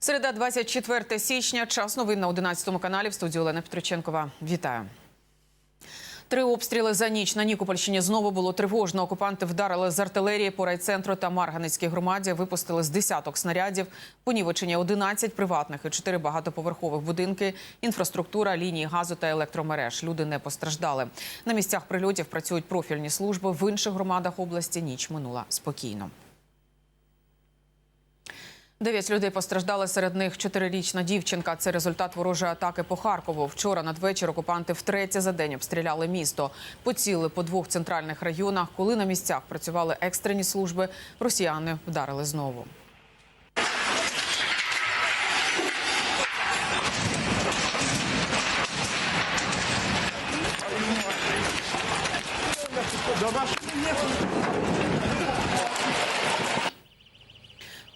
Середа 24 січня. Час новин на 11 каналі в студії Олена Петроченкова. Вітаю. Три обстріли за ніч на Нікопольщині знову було тривожно. Окупанти вдарили з артилерії по райцентру та Марганецькій громаді. Випустили з десяток снарядів. Понівечені 11 приватних і 4 багатоповерхових будинки. Інфраструктура, лінії газу та електромереж. Люди не постраждали. На місцях прильотів працюють профільні служби. В інших громадах області ніч минула спокійно. Дев'ять людей постраждали, серед них чотирирічна дівчинка. Це результат ворожої атаки по Харкову. Вчора надвечір окупанти втретє за день обстріляли місто. Поціли по двох центральних районах. Коли на місцях працювали екстрені служби, росіяни вдарили знову.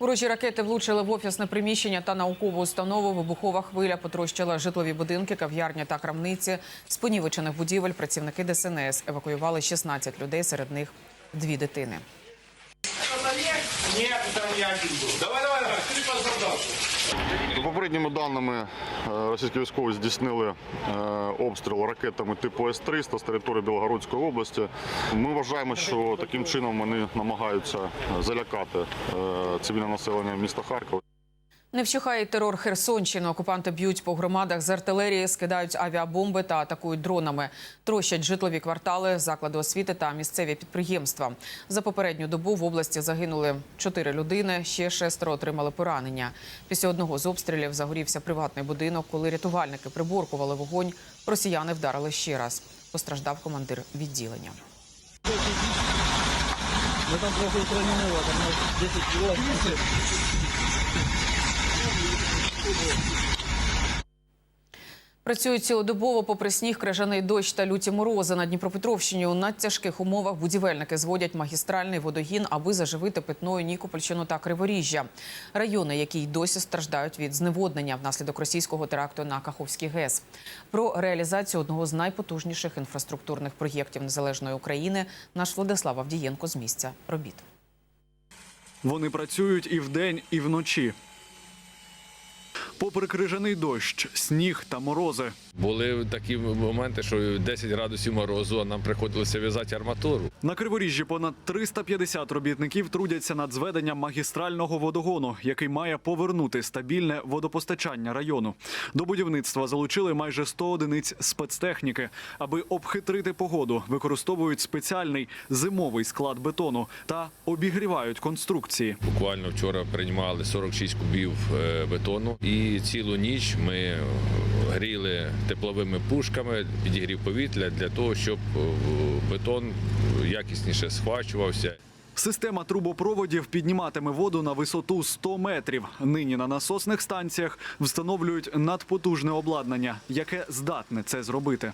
Ворожі ракети влучили в офісне приміщення та наукову установу. Вибухова хвиля потрощила житлові будинки, кав'ярні та крамниці. З понівечених будівель працівники ДСНС евакуювали 16 людей, серед них дві дитини. Ні, там один. Давай, давай, давай, ты пострадавший. За попередніми даними, е, російські військові здійснили е, обстріл ракетами типу С-300 з території Білогородської області. Ми вважаємо, що таким чином вони намагаються залякати е, цивільне населення міста Харкова. Не вщухає терор Херсонщини. Окупанти б'ють по громадах з артилерії, скидають авіабомби та атакують дронами. Трощать житлові квартали, заклади освіти та місцеві підприємства. За попередню добу в області загинули чотири людини, ще шестеро отримали поранення. Після одного з обстрілів загорівся приватний будинок. Коли рятувальники приборкували вогонь, росіяни вдарили ще раз. Постраждав командир відділення. Мы там устранены, там 10 километров. Працюють цілодобово попри сніг, крижаний дощ та люті морози. На Дніпропетровщині у надтяжких умовах будівельники зводять магістральний водогін, аби заживити питною Нікопольщину та Криворіжжя. Райони, які й досі страждають від зневоднення внаслідок російського теракту на Каховський ГЕС. Про реалізацію одного з найпотужніших інфраструктурних проєктів незалежної України наш Владислав Авдієнко з місця робіт. Вони працюють і вдень, і вночі. Попри крижаний дощ, сніг та морози. Були такі моменти, що 10 градусів морозу, а нам приходилося в'язати арматуру. На Криворіжжі понад 350 робітників трудяться над зведенням магістрального водогону, який має повернути стабільне водопостачання району. До будівництва залучили майже 100 одиниць спецтехніки. Аби обхитрити погоду, використовують спеціальний зимовий склад бетону та обігрівають конструкції. Буквально вчора приймали 46 кубів е, бетону, і цілу ніч ми гріли тепловими пушками, підігрів повітря для того, щоб е, бетон якісніше схвачувався. Система трубопроводів підніматиме воду на висоту 100 метрів. Нині на насосних станціях встановлюють надпотужне обладнання, яке здатне це зробити.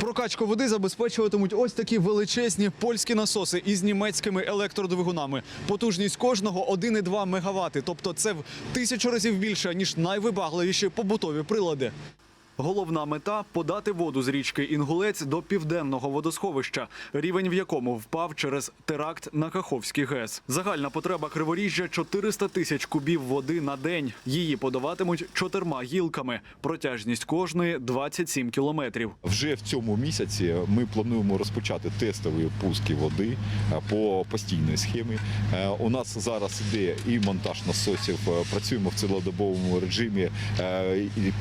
Прокачку води забезпечуватимуть ось такі величезні польські насоси із німецькими електродвигунами. Потужність кожного 1,2 МВт, тобто це в тисячу разів більше ніж найвибагливіші побутові прилади. Головна мета подати воду з річки Інгулець до південного водосховища, рівень в якому впав через теракт на Каховський ГЕС. Загальна потреба Криворіжжя 400 тисяч кубів води на день. Її подаватимуть чотирма гілками. Протяжність кожної 27 кілометрів. Вже в цьому місяці ми плануємо розпочати тестові пуски води е, по постійній схемі. Е, У нас зараз іде і монтаж насосів. е, Працюємо в цілодобовому режимі.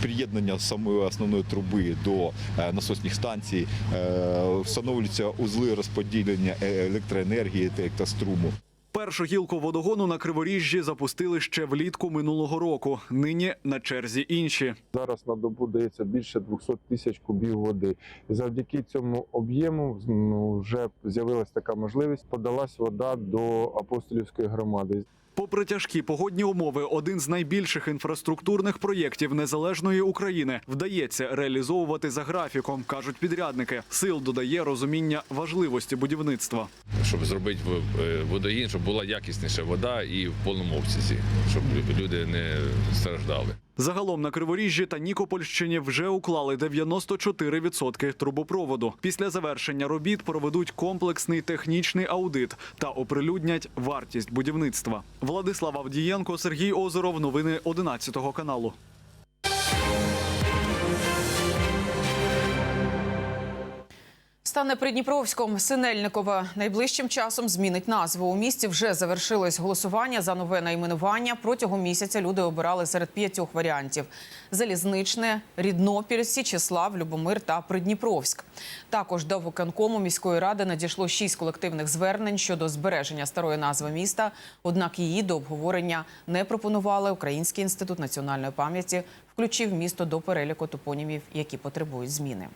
Приєднання самої основної труби до е, насосних станцій. Е, Встановлюються узли розподілення е, електроенергії та електроструму. Першу гілку водогону на Криворіжжі запустили ще влітку минулого року. Нині на черзі інші. Зараз на добу дається більше 200 тисяч кубів води. І завдяки цьому об'єму ну, вже з'явилася така можливість. Подалась вода до апостолівської громади. Попри тяжкі погодні умови, один з найбільших інфраструктурних проєктів незалежної України вдається реалізовувати за графіком, кажуть підрядники. Сил додає розуміння важливості будівництва. Щоб зробити е, водогін, щоб була якісніша вода і в повному обсязі, щоб люди не страждали. Загалом на Криворіжжі та Нікопольщині вже уклали 94% трубопроводу. Після завершення робіт проведуть комплексний технічний аудит та оприлюднять вартість будівництва. Владислав Авдієнко, Сергій Озеров. Новини 11 каналу. Стане Придніпровськом Синельникова найближчим часом змінить назву. У місті вже завершилось голосування за нове найменування. Протягом місяця люди обирали серед п'ятьох варіантів: Залізничне, Ріднопіль, Січеслав, Любомир та Придніпровськ. Також до виконкому міської ради надійшло шість колективних звернень щодо збереження старої назви міста. Однак її до обговорення не пропонували. Український інститут національної пам'яті включив місто до переліку топонімів, які потребують зміни.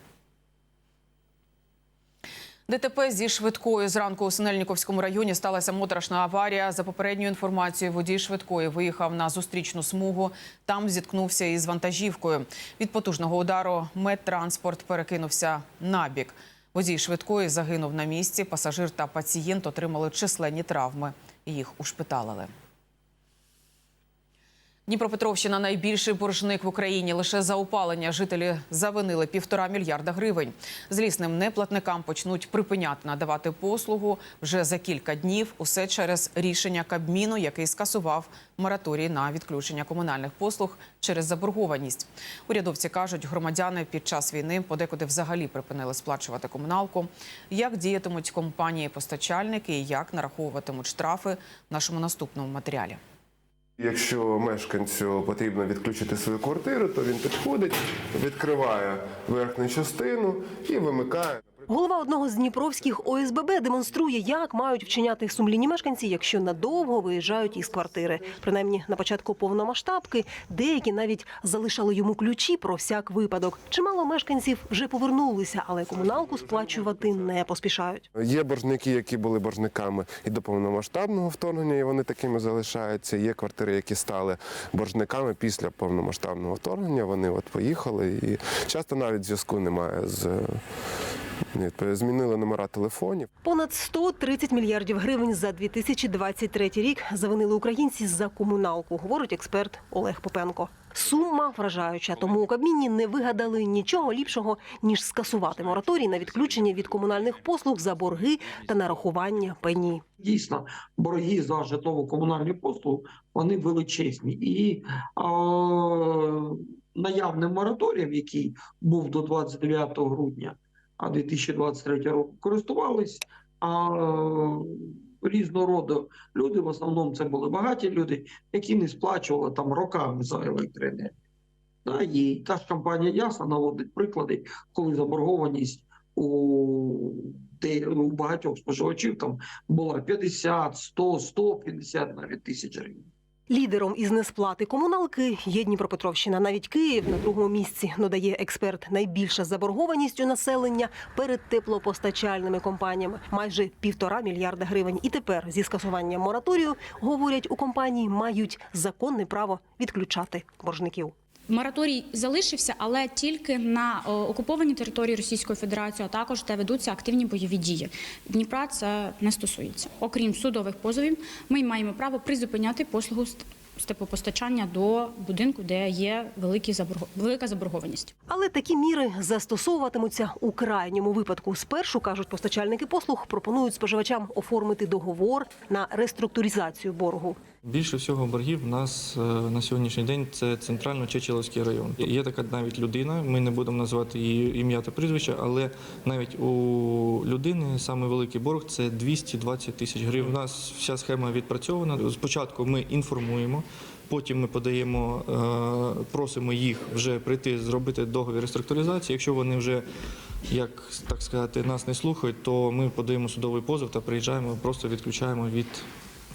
ДТП зі швидкою зранку у Синельніковському районі сталася моторошна аварія. За попередньою інформацією, водій швидкої виїхав на зустрічну смугу. Там зіткнувся із вантажівкою. Від потужного удару медтранспорт перекинувся на бік. Водій швидкої загинув на місці. Пасажир та пацієнт отримали численні травми. Їх ушпиталили. Дніпропетровщина найбільший боржник в Україні. Лише за опалення жителі завинили півтора мільярда гривень. Злісним неплатникам почнуть припиняти надавати послугу вже за кілька днів. Усе через рішення Кабміну, який скасував мораторій на відключення комунальних послуг через заборгованість. Урядовці кажуть, громадяни під час війни подекуди взагалі припинили сплачувати комуналку. Як діятимуть компанії-постачальники і як нараховуватимуть штрафи в нашому наступному матеріалі. Якщо мешканцю потрібно відключити свою квартиру, то він підходить, відкриває верхню частину і вимикає. Голова одного з дніпровських ОСББ демонструє, як мають вчиняти сумлінні мешканці, якщо надовго виїжджають із квартири. Принаймні на початку повномасштабки деякі навіть залишали йому ключі про всяк випадок. Чимало мешканців вже повернулися, але комуналку сплачувати не поспішають. Є боржники, які були боржниками і до повномасштабного вторгнення, і вони такими залишаються. Є квартири, які стали боржниками після повномасштабного вторгнення. Вони от поїхали, і часто навіть зв'язку немає з змінили номера телефонів. Понад 130 мільярдів гривень за 2023 рік завинили українці за комуналку, говорить експерт Олег Попенко. Сума вражаюча, тому у Кабміні не вигадали нічого ліпшого ніж скасувати мораторій на відключення від комунальних послуг за борги та нарахування пені. Дійсно, борги за житлово-комунальні послуги вони величезні. І е, наявним мораторієм, який був до 29 грудня а 2023 року, користувались а, різного роду люди. В основному це були багаті люди, які не сплачували там роками за електроенергію. Да, і та ж компанія Ясна наводить приклади, коли заборгованість у, де, у багатьох споживачів там була 50, 100, 150 навіть тисяч гривень. Лідером із несплати комуналки є Дніпропетровщина. Навіть Київ на другому місці додає експерт. Найбільша заборгованість у населення перед теплопостачальними компаніями майже півтора мільярда гривень. І тепер зі скасуванням мораторію говорять у компанії мають законне право відключати боржників. Мораторій залишився, але тільки на о, окупованій території Російської Федерації, а також де ведуться активні бойові дії. Дніпра це не стосується. Окрім судових позовів, ми маємо право призупиняти послугу теплопостачання до будинку, де є великі велика заборгованість. Але такі міри застосовуватимуться у крайньому випадку. Спершу кажуть постачальники послуг, пропонують споживачам оформити договор на реструктуризацію боргу. Більше всього боргів у нас е, на сьогоднішній день це центрально-Чечеловський район. Є така навіть людина, ми не будемо називати її ім'я та прізвище, але навіть у людини саме великий борг це 220 тисяч гривень. У нас вся схема відпрацьована. Спочатку ми інформуємо. Потім ми подаємо, е, просимо їх вже прийти зробити договір реструктуризації. Якщо вони вже, як так сказати, нас не слухають, то ми подаємо судовий позов та приїжджаємо, просто відключаємо від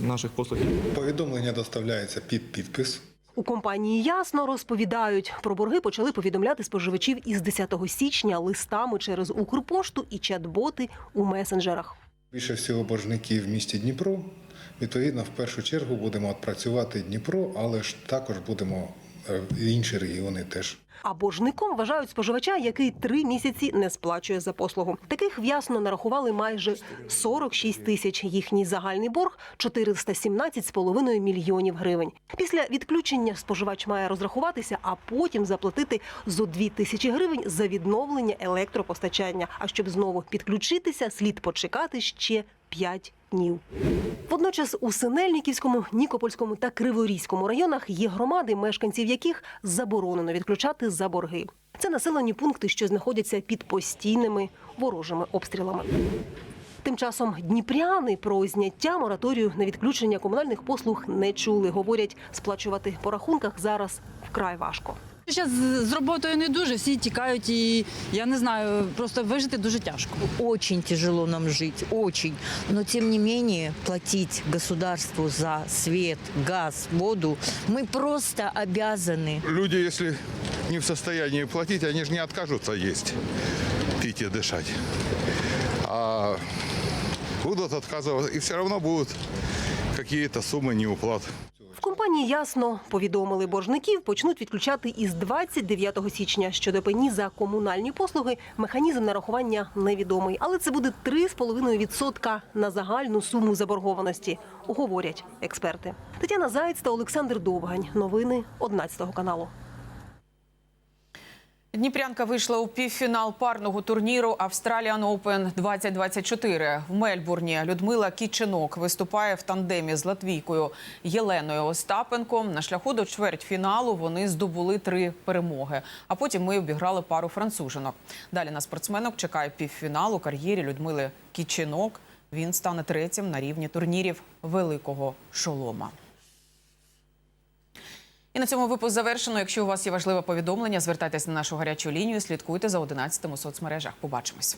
наших послуг. Повідомлення доставляється під підпис. У компанії ясно розповідають про борги. Почали повідомляти споживачів із 10 січня листами через Укрпошту і чат-боти у месенджерах. Більше всього боржників в місті Дніпро. Відповідно, в першу чергу будемо працювати Дніпро, але ж також будемо інші регіони теж. А боржником вважають споживача, який три місяці не сплачує за послугу. Таких в'ясно нарахували майже 46 тисяч. Їхній загальний борг 417,5 мільйонів гривень. Після відключення споживач має розрахуватися, а потім заплатити зо 2 тисячі гривень за відновлення електропостачання. А щоб знову підключитися, слід почекати ще 5 днів. Водночас у Синельниківському, Нікопольському та Криворізькому районах є громади, мешканців яких заборонено відключати за борги. Це населені пункти, що знаходяться під постійними ворожими обстрілами. Тим часом дніпряни про зняття мораторію на відключення комунальних послуг не чули. Говорять, сплачувати по рахунках зараз вкрай важко. Зараз з роботою не дуже, всі тікають і я не знаю, просто вижити дуже тяжко. Очень тяжело нам жить, очень. Но тем не менее платить государству за свет, газ, воду мы просто обязаны. Люди, если не в состоянии платить, они же не откажутся есть, пить и дышать. А будут отказываться, и все равно будут какие-то суммы неуплат. В компанії ясно повідомили боржників, почнуть відключати із 29 січня. Щодо пені за комунальні послуги, механізм нарахування невідомий, але це буде 3,5% на загальну суму заборгованості, говорять експерти. Тетяна Заєць та Олександр Довгань. Новини 11 каналу. Дніпрянка вийшла у півфінал парного турніру Australian Open 2024 в Мельбурні. Людмила Кіченок виступає в тандемі з латвійкою Єленою Остапенко. На шляху до чвертьфіналу вони здобули три перемоги. А потім ми обіграли пару францужинок. Далі на спортсменок чекає півфінал у кар'єрі Людмили Кіченок. Він стане третім на рівні турнірів великого шолома. І на цьому випуск завершено. Якщо у вас є важливе повідомлення, звертайтесь на нашу гарячу лінію. Слідкуйте за 11 у соцмережах. Побачимось.